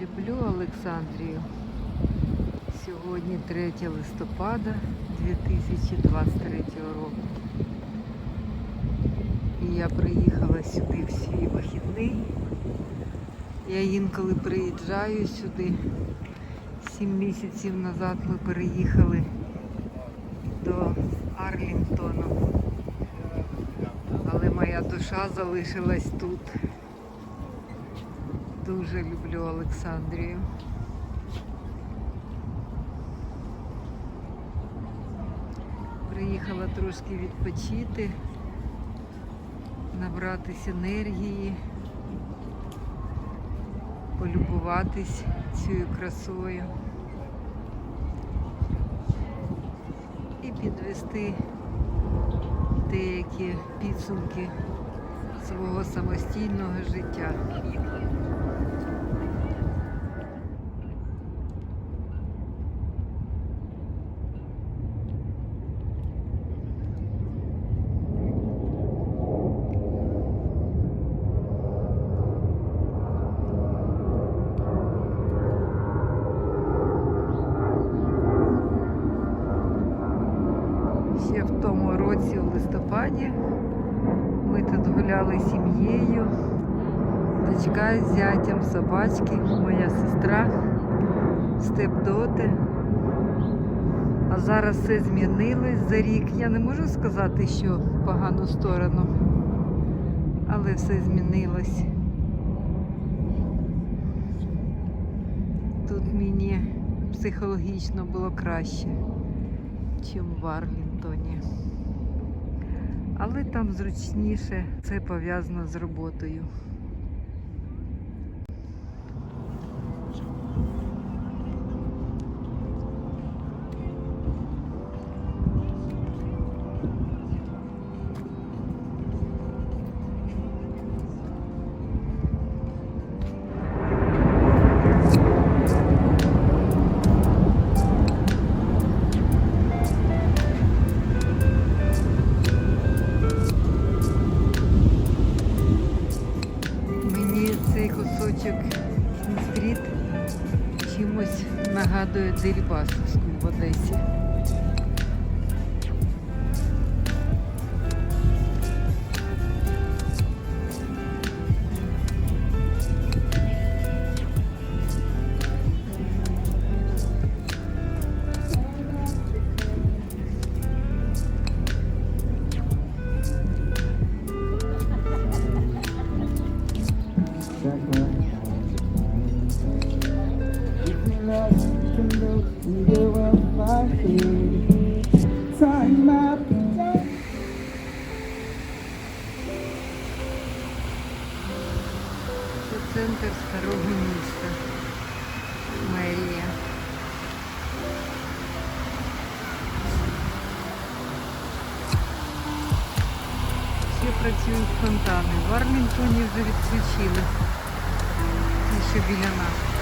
Люблю Олександрію. Сьогодні 3 листопада 2023 року. І я приїхала сюди в свій вихідний. Я інколи приїжджаю сюди. Сім місяців назад ми переїхали до Арлінгтона. Але моя душа залишилась тут. Дуже люблю Олександрію. Приїхала трошки відпочити, набратись енергії, полюбуватись цією красою підвести деякі підсумки свого самостійного життя. Ще в тому році, у листопаді, ми тут гуляли сім'єю, дочка з зятям, собачки, моя сестра, степдоти. А зараз все змінилось за рік. Я не можу сказати, що в погану сторону, але все змінилось. Тут мені психологічно було краще чим в Арлінтоні. Але там зручніше це пов'язано з роботою. Чимось нагадує Дельбасовську в Одесі. Старого міста. Мерія. Ще працюють фонтани. В Арлінтоні вже відключили. Ще біля нас.